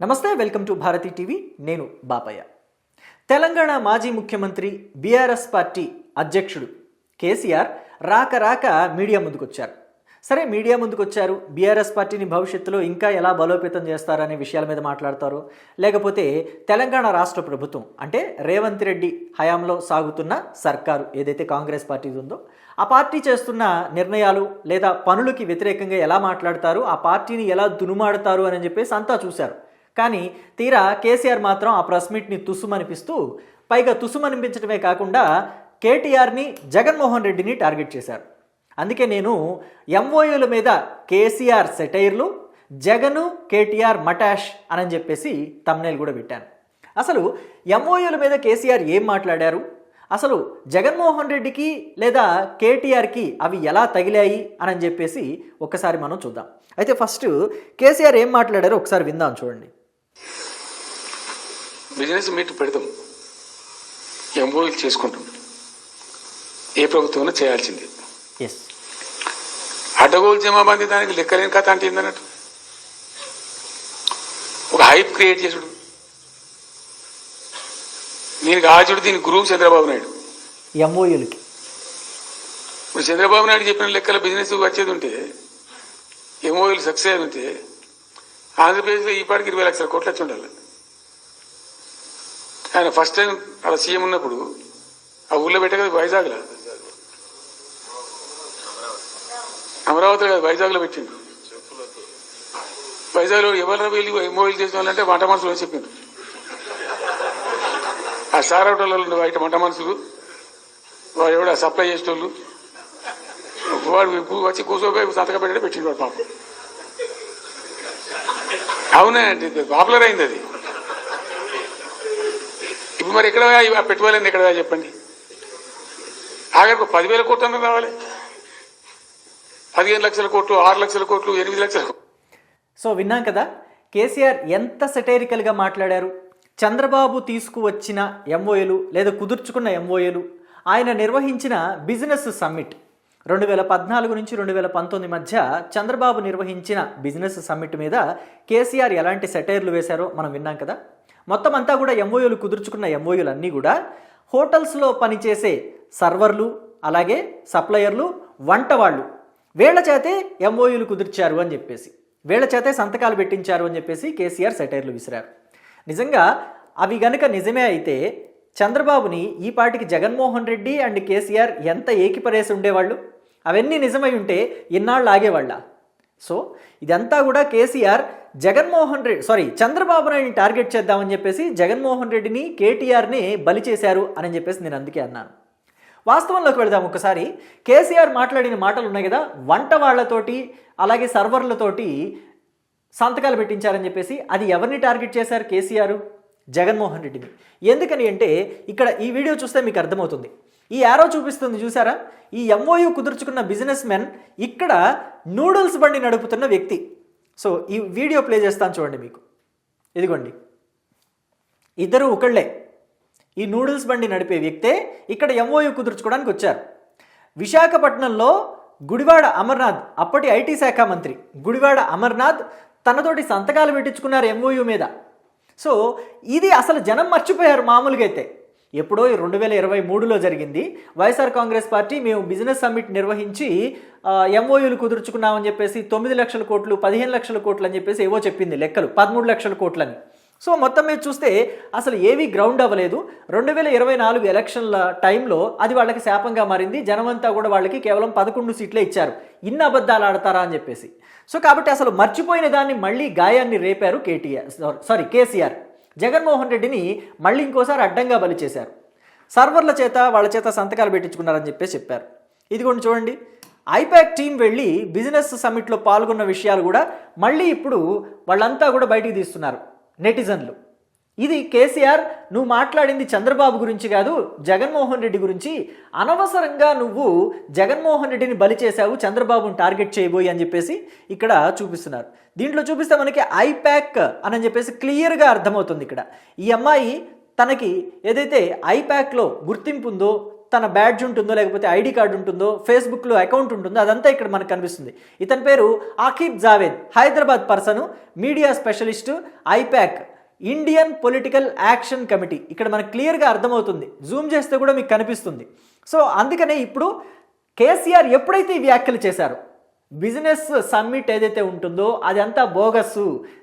నమస్తే welcome to Bharati TV. నేను బాపయ్య. తెలంగాణ మాజీ ముఖ్యమంత్రి బీఆర్ఎస్ పార్టీ అధ్యక్షుడు కేసీఆర్ రాక రాక మీడియా ముందుకొచ్చారు. సరే మీడియా ముందుకొచ్చారు. బీఆర్ఎస్ పార్టీని భవిష్యత్తులో ఇంకా ఎలా బలోపేతం చేస్తారనే విషయాల మీద మాట్లాడతారు. లేకపోతే తెలంగాణ రాష్ట్ర ప్రభుత్వం అంటే రేవంత్ రెడ్డి హయాంలో సాగుతున్న సర్కారు ఏదైతే కాంగ్రెస్ పార్టీ ఉందో ఆ పార్టీ చేస్తున్న నిర్ణయాలు లేదా పనులకి వ్యతిరేకంగా ఎలా మాట్లాడతారు ఆ పార్టీని ఎలా దునుమాడతారు అని చెప్పేసి అంతా చూశారు. కానీ తీరా కేసీఆర్ మాత్రం ఆ ప్రెస్ మీట్ని తుసుమనిపిస్తూ పైగా తుసుమనిపించడమే కాకుండా కేటీఆర్ని జగన్మోహన్ రెడ్డిని టార్గెట్ చేశారు. అందుకే నేను ఎంఓయూల మీద కేసీఆర్ సెటైర్లు జగను కేటీఆర్ మటాష్ అని చెప్పేసి తమ్నేల్ కూడా పెట్టాను. అసలు ఎంఓయూల మీద కేసీఆర్ ఏం మాట్లాడారు? అసలు జగన్మోహన్ రెడ్డికి లేదా కేటీఆర్కి అవి ఎలా తగిలాయి అని చెప్పేసి ఒకసారి మనం చూద్దాం. అయితే ఫస్ట్ కేసీఆర్ ఏం మాట్లాడారో ఒకసారి విందాం చూడండి. బిజినెస్ మీట్ పెడతాం ఎంఓఈలు చేసుకుంటాం. ఏ ప్రభుత్వం చేయాల్సింది. అడ్డగోలు జమాబంది దానికి లెక్కలేని కథ అంటే ఏందన్నట్టు? ఒక హైప్ క్రియేట్ చేసుడు. దీనికి ఆచుడు దీని గురువు చంద్రబాబు నాయుడు. ఎంఓయూలకి ఇప్పుడు చంద్రబాబు నాయుడు చెప్పిన లెక్కల బిజినెస్ వచ్చేది ఉంటే ఎంఓఈలు సక్సెస్ అయి ఉంటే ఆంధ్రప్రదేశ్లో ఈ పాటికి ఇరవై లక్షల కోట్లు వచ్చి ఉండాలి. ఆయన ఫస్ట్ టైం అలా సీఎం ఉన్నప్పుడు ఆ ఊళ్ళో పెట్టే కదా వైజాగ్లో. అమరావతిలో కదా వైజాగ్లో పెట్టిండు వైజాగ్లో ఎవరైనా వెళ్ళి ఎంఓఈలు చేసిన వాళ్ళంటే వంట మనుషులు అని చెప్పిండు ఆ సార్ హోటల్లో బయట వంట మనుషులు వాడు ఎవడ సప్లై చేసేటోళ్ళు వాడు వచ్చి కూర్చోపోయి సంతకం పెట్టడం పెట్టిండు వాడు పాపం. అవునండి పాపులర్ అయింది అది. ఇప్పుడు మరి ఎక్కడ ఆ ఎక్కడ చెప్పండి? ఆఖరికి పదివేల కోట్లు అన్న రావాలి పదిహేను లక్షల కోట్లు ఆరు లక్షల కోట్లు ఎనిమిది లక్షల సో విన్నాం కదా? కేసీఆర్ ఎంత సెటైరికల్గా మాట్లాడారు? చంద్రబాబు తీసుకువచ్చిన ఎంఓఏలు లేదా కుదుర్చుకున్న ఎంఓఏలు ఆయన నిర్వహించిన బిజినెస్ సమ్మిట్ రెండు వేల పద్నాలుగు నుంచి రెండు వేల పంతొమ్మిది మధ్య చంద్రబాబు నిర్వహించిన బిజినెస్ సమ్మిట్ మీద కేసీఆర్ ఎలాంటి సెటైర్లు వేశారో మనం విన్నాం కదా. మొత్తం అంతా కూడా ఎంఓయూలు కుదుర్చుకున్న ఎంఓయూలు అన్నీ కూడా హోటల్స్లో పనిచేసే సర్వర్లు అలాగే సప్లయర్లు వంట వాళ్ళు వీళ్ళ చేతే ఎంఓయూలు కుదిర్చారు అని చెప్పేసి వీళ్ళ చేతే సంతకాలు పెట్టించారు అని చెప్పేసి కేసీఆర్ సెటైర్లు విసిరారు. నిజంగా అవి గనుక నిజమే అయితే చంద్రబాబుని ఈ పాటికి జగన్మోహన్ రెడ్డి అండ్ కేసీఆర్ ఎంత ఏకిపరేసి ఉండేవాళ్ళు? అవన్నీ నిజమై ఉంటే ఇన్నాళ్ళు ఆగేవాళ్ళ. సో ఇదంతా కూడా కేసీఆర్ జగన్మోహన్ రెడ్డి సారీ చంద్రబాబు నాయుడిని టార్గెట్ చేద్దామని చెప్పేసి జగన్మోహన్ రెడ్డిని కేటీఆర్ని బలి చేశారు అని చెప్పేసి నేను అందుకే అన్నాను. వాస్తవంలోకి వెళదాం ఒకసారి కేసీఆర్ మాట్లాడిన మాటలు ఉన్నాయి కదా వంట వాళ్ళతోటి అలాగే సర్వర్లతోటి సంతకాలు పెట్టించారని చెప్పేసి అది ఎవరిని టార్గెట్ చేశారు కేసీఆర్? జగన్మోహన్ రెడ్డిని. ఎందుకని అంటే ఇక్కడ ఈ వీడియో చూస్తే మీకు అర్థమవుతుంది. ఈ యారో చూపిస్తుంది చూసారా? ఈ ఎంఓయూ కుదుర్చుకున్న బిజినెస్ మెన్ ఇక్కడ నూడిల్స్ బండి నడుపుతున్న వ్యక్తి. సో ఈ వీడియో ప్లే చేస్తాను చూడండి మీకు. ఇదిగోండి. ఇద్దరు ఒకళ్ళే. ఈ నూడిల్స్ బండి నడిపే వ్యక్తే ఇక్కడ ఎంఓయూ కుదుర్చుకోవడానికి వచ్చారు. విశాఖపట్నంలో గుడివాడ అమర్నాథ్ అప్పటి ఐటీ శాఖ మంత్రి గుడివాడ అమర్నాథ్ తనతోటి సంతకాలు పెట్టించుకున్నారు ఎంఓయూ మీద. సో ఇది అసలు జనం మర్చిపోయారు మామూలుగా అయితే. ఎప్పుడో రెండు వేల ఇరవై మూడులో జరిగింది. వైఎస్ఆర్ కాంగ్రెస్ పార్టీ మేము బిజినెస్ సమ్మిట్ నిర్వహించి ఎంఓయూలు కుదుర్చుకున్నామని చెప్పేసి తొమ్మిది లక్షల కోట్లు పదిహేను లక్షల కోట్లు అని చెప్పేసి ఏవో చెప్పింది లెక్కలు. పదమూడు లక్షల కోట్లని. సో మొత్తం మీద చూస్తే అసలు ఏవి గ్రౌండ్ అవ్వలేదు. రెండు వేల ఇరవై నాలుగు ఎలక్షన్ల టైంలో అది వాళ్ళకి శాపంగా మారింది. జనమంతా కూడా వాళ్ళకి కేవలం పదకొండు సీట్లే ఇచ్చారు. ఇన్ని అబద్ధాలు ఆడతారా అని చెప్పేసి. సో కాబట్టి అసలు మర్చిపోయిన దాన్ని మళ్ళీ గాయాన్ని రేపారు కేటీఆర్. సారీ కేసీఆర్. జగన్మోహన్ రెడ్డిని మళ్ళీ ఇంకోసారి అడ్డంగా బలి చేశారు. సర్వర్ల చేత వాళ్ళ చేత సంతకాలు పెట్టించుకున్నారని చెప్పేసి చెప్పారు. ఇదిగోండి చూడండి. ఐపాక్ టీం వెళ్ళి బిజినెస్ సమ్మిట్లో పాల్గొన్న విషయాలు కూడా మళ్ళీ ఇప్పుడు వాళ్ళంతా కూడా బయటికి తీస్తున్నారు. నెటిజన్లు. ఇది కేసీఆర్ నువ్వు మాట్లాడింది చంద్రబాబు గురించి కాదు జగన్మోహన్ రెడ్డి గురించి. అనవసరంగా నువ్వు జగన్మోహన్ రెడ్డిని బలి చేశావు చంద్రబాబుని టార్గెట్ చేయబోయి అని చెప్పేసి ఇక్కడ చూపిస్తున్నారు. దీంట్లో చూపిస్తే మనకి ఐప్యాక్ అని చెప్పేసి క్లియర్గా అర్థమవుతుంది ఇక్కడ. ఈ అమ్మాయి తనకి ఏదైతే ఐప్యాక్లో గుర్తింపు ఉందో తన బ్యాడ్జ్ ఉంటుందో లేకపోతే ఐడి కార్డు ఉంటుందో ఫేస్బుక్లో అకౌంట్ ఉంటుందో అదంతా ఇక్కడ మనకు కనిపిస్తుంది. ఇతని పేరు Aqib Javed Hyderabad person media specialist IPAC Indian political action committee. ఇక్కడ మనకు క్లియర్గా అర్థమవుతుంది. జూమ్ చేస్తే కూడా మీకు కనిపిస్తుంది. సో అందుకనే ఇప్పుడు కేసీఆర్ ఎప్పుడైతే ఈ వ్యాఖ్యలు చేశారో బిజినెస్ సమ్మిట్ ఏదైతే ఉంటుందో అది అంతా బోగస్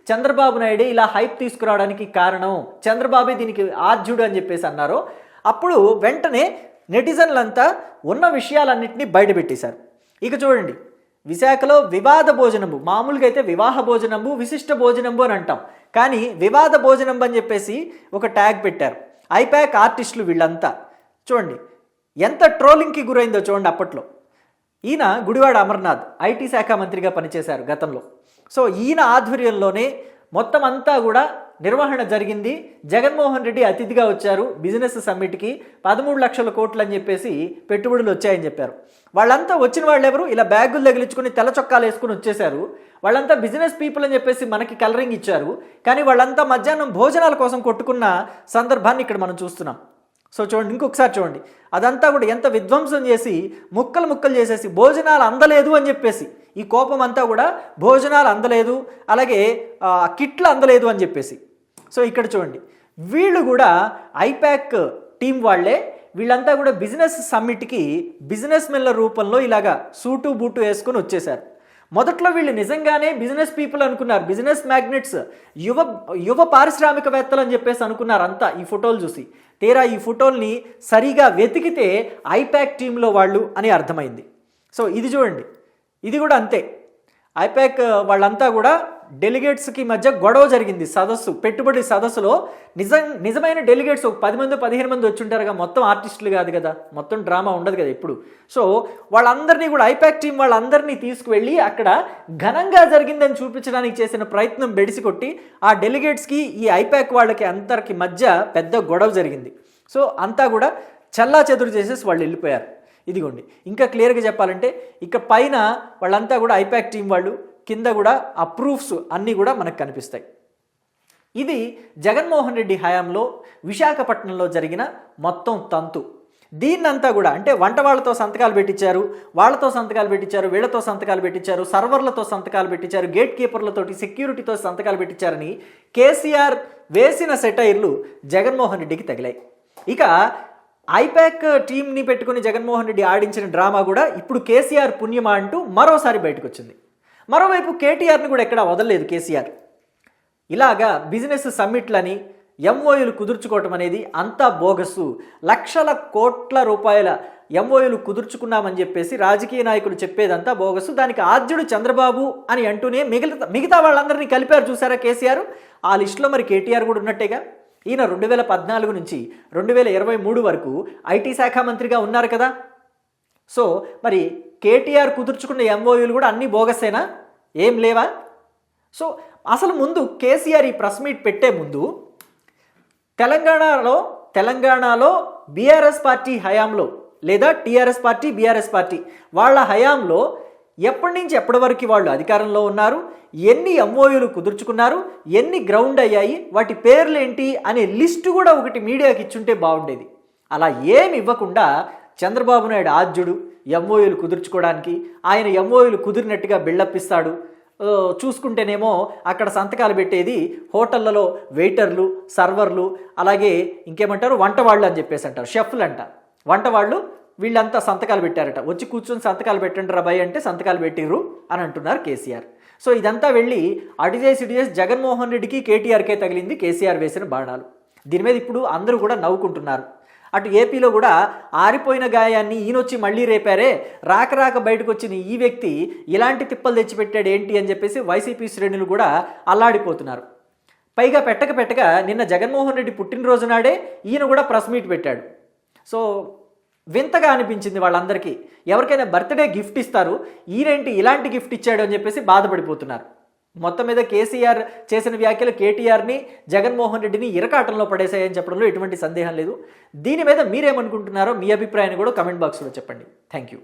చంద్రబాబు నాయుడు ఇలా హైప్ తీసుకురావడానికి కారణం చంద్రబాబే దీనికి ఆద్యుడు అని చెప్పేసి అన్నారో అప్పుడు వెంటనే నెటిజన్లంతా ఉన్న విషయాలన్నింటినీ బయటపెట్టేశారు. ఇక చూడండి విశాఖలో వివాద భోజనము మామూలుగా అయితే వివాహ భోజనము విశిష్ట భోజనము అని అంటాం. కానీ వివాద భోజనం అని చెప్పేసి ఒక ట్యాగ్ పెట్టారు. ఐపాక్ ఆర్టిస్టులు వీళ్ళంతా. చూడండి ఎంత ట్రోలింగ్కి గురైందో చూడండి అప్పట్లో. ఈయన గుడివాడ అమర్నాథ్ ఐటీ శాఖ మంత్రిగా పనిచేశారు గతంలో. సో ఈయన ఆధ్వర్యంలోనే మొత్తం అంతా కూడా నిర్వహణ జరిగింది. జగన్మోహన్ రెడ్డి అతిథిగా వచ్చారు. బిజినెస్ సమ్మిట్కి పదమూడు లక్షల కోట్లు అని చెప్పేసి పెట్టుబడులు వచ్చాయని చెప్పారు. వాళ్ళంతా వచ్చిన వాళ్ళు ఎవరు ఇలా బ్యాగులు తగిలించుకుని తెల్ల చొక్కాలు వేసుకుని వచ్చేసారు వాళ్ళంతా బిజినెస్ పీపుల్ అని చెప్పేసి మనకి కలరింగ్ ఇచ్చారు. కానీ వాళ్ళంతా మధ్యాహ్నం భోజనాల కోసం కొట్టుకున్న సందర్భాన్ని ఇక్కడ మనం చూస్తున్నాం. సో చూడండి ఇంకొకసారి చూడండి. అదంతా కూడా ఎంత విధ్వంసం చేసి ముక్కలు ముక్కలు చేసేసి భోజనాలు అందలేదు అని చెప్పేసి ఈ కోపం అంతా కూడా భోజనాలు అందలేదు అలాగే కిట్లు అందలేదు అని చెప్పేసి. సో ఇక్కడ చూడండి. వీళ్ళు కూడా ఐపాక్ టీం వాళ్ళే. వీళ్ళంతా కూడా బిజినెస్ సమ్మిట్కి బిజినెస్ మెన్ల రూపంలో ఇలాగా సూటు బూటు వేసుకొని వచ్చేసారు మొదట్లో వీళ్ళు నిజంగానే బిజినెస్ పీపుల్ అనుకున్నారు. బిజినెస్ మ్యాగ్నెట్స్ యువ యువ పారిశ్రామికవేత్తలు అని చెప్పేసి అనుకున్నారు అంతా ఈ ఫోటోలు చూసి. తీరా ఈ ఫోటోల్ని సరిగా వెతికితే ఐపాక్ టీంలో వాళ్ళు అని అర్థమైంది. సో ఇది చూడండి. ఇది కూడా అంతే. ఐపాక్ వాళ్ళంతా కూడా డెలిగేట్స్కి మధ్య గొడవ జరిగింది సదస్సు పెట్టుబడి సదస్సులో. నిజం నిజమైన డెలిగేట్స్ ఒక పది మంది పదిహేను మంది వచ్చింటారుగా మొత్తం ఆర్టిస్టులు కాదు కదా మొత్తం డ్రామా ఉండదు కదా ఇప్పుడు సో వాళ్ళందరినీ కూడా ఐపాక్ టీం వాళ్ళందరినీ తీసుకువెళ్ళి అక్కడ ఘనంగా జరిగిందని చూపించడానికి చేసిన ప్రయత్నం బెడిసి కొట్టి ఆ డెలిగేట్స్కి ఈ ఐపాక్ వాళ్ళకి అందరికి మధ్య పెద్ద గొడవ జరిగింది. సో అంతా కూడా చల్లా చెదురు చేసేసి వాళ్ళు వెళ్ళిపోయారు. ఇదిగోండి. ఇంకా క్లియర్గా చెప్పాలంటే ఇక పైన వాళ్ళంతా కూడా ఐపాక్ టీం వాళ్ళు కింద కూడా ఆ ప్రూఫ్స్ అన్నీ కూడా మనకు కనిపిస్తాయి. ఇది జగన్మోహన్ రెడ్డి హయాంలో విశాఖపట్నంలో జరిగిన మొత్తం తంతు. దీన్నంతా కూడా అంటే వంట వాళ్ళతో సంతకాలు పెట్టించారు వాళ్ళతో సంతకాలు పెట్టించారు వీళ్ళతో సంతకాలు పెట్టించారు సర్వర్లతో సంతకాలు పెట్టించారు గేట్ కీపర్లతోటి సెక్యూరిటీతో సంతకాలు పెట్టించారని కేసీఆర్ వేసిన సెటైర్లు జగన్మోహన్ రెడ్డికి తగిలాయి. ఇక ఐపాక్ టీంని పెట్టుకుని జగన్మోహన్ రెడ్డి ఆడించిన డ్రామా కూడా ఇప్పుడు కేసీఆర్ పుణ్యమా అంటూ మరోసారి బయటకు వచ్చింది మరోవైపు కేటీఆర్ని కూడా ఎక్కడా వదలలేదు కేసీఆర్. ఇలాగా బిజినెస్ సమ్మిట్లని ఎంఓయూలు కుదుర్చుకోవటం అనేది అంతా బోగస్సు లక్షల కోట్ల రూపాయల ఎంఓయూలు కుదుర్చుకున్నామని చెప్పేసి రాజకీయ నాయకులు చెప్పేదంతా బోగస్సు దానికి ఆద్యుడు చంద్రబాబు అని అంటూనే మిగతా మిగతా వాళ్ళందరినీ కలిపారు చూసారా కేసీఆర్? ఆ లిస్టులో మరి కేటీఆర్ కూడా ఉన్నట్టేగా? ఈయన రెండు వేల పద్నాలుగు నుంచి రెండు వేల ఇరవై మూడు వరకు ఐటీ శాఖ మంత్రిగా ఉన్నారు కదా. సో మరి కేటీఆర్ కుదుర్చుకున్న ఎంఓయూలు కూడా అన్నీ బోగసేనా ఏం లేవా? సో అసలు ముందు కేసీఆర్ ఈ ప్రెస్ మీట్ పెట్టే ముందు తెలంగాణలో తెలంగాణలో బీఆర్ఎస్ పార్టీ హయాంలో లేదా టీఆర్ఎస్ పార్టీ బీఆర్ఎస్ పార్టీ వాళ్ళ హయాంలో ఎప్పటి నుంచి ఎప్పటి వరకు వాళ్ళు అధికారంలో ఉన్నారు? ఎన్ని ఎంఓయూలు కుదుర్చుకున్నారు? ఎన్ని గ్రౌండ్ అయ్యాయి? వాటి పేర్లు ఏంటి అనే లిస్టు కూడా ఒకటి మీడియాకి ఇచ్చుంటే బాగుండేది. అలా ఏమి ఇవ్వకుండా చంద్రబాబు నాయుడు ఆద్యుడు ఎంఓయూలు కుదుర్చుకోవడానికి ఆయన ఎంఓయూలు కుదిరినట్టుగా బిల్డప్ ఇస్తాడు. చూసుకుంటేనేమో అక్కడ సంతకాలు పెట్టేది హోటళ్ళలో వెయిటర్లు సర్వర్లు అలాగే ఇంకేమంటారు వంటవాళ్ళు అని చెప్పేసి అంటారు షెఫ్లు అంట వంటవాళ్ళు వీళ్ళంతా సంతకాలు పెట్టారట. వచ్చి కూర్చొని సంతకాలు పెట్టండి రాబాయ్ అంటే సంతకాలు పెట్టిర్రు అని అంటున్నారు కేసీఆర్. సో ఇదంతా వెళ్ళి అడిజేసి ఇడిజేసి జగన్మోహన్ రెడ్డికి కేటీఆర్కే తగిలింది కేసీఆర్ వేసిన బాణాలు. దీని మీద ఇప్పుడు అందరూ కూడా నవ్వుకుంటున్నారు. అటు ఏపీలో కూడా ఆరిపోయిన గాయాన్ని ఈయనొచ్చి మళ్ళీ రేపారే రాక రాక బయటకు వచ్చిన ఈ వ్యక్తి ఇలాంటి తిప్పలు తెచ్చిపెట్టాడు ఏంటి అని చెప్పేసి వైసీపీ శ్రేణులు కూడా అల్లాడిపోతున్నారు. పైగా పెట్టక పెట్టక నిన్న జగన్మోహన్ రెడ్డి పుట్టినరోజు నాడే ఈయన కూడా ప్రెస్ మీట్ పెట్టాడు. సో వింతగా అనిపించింది వాళ్ళందరికీ. ఎవరికైనా బర్త్డే గిఫ్ట్ ఇస్తారు ఈయనేంటి ఇలాంటి గిఫ్ట్ ఇచ్చాడు అని చెప్పేసి బాధపడిపోతున్నారు. మొత్తం మీద కేసీఆర్ చేసిన వ్యాఖ్యలు కేటీఆర్ని జగన్మోహన్ రెడ్డిని ఇరకాటంలో పడేశాయని చెప్పడంలో ఎటువంటి సందేహం లేదు. దీని మీద మీరేమనుకుంటున్నారో మీ అభిప్రాయాన్ని కూడా కమెంట్ బాక్స్లో చెప్పండి. Thank you.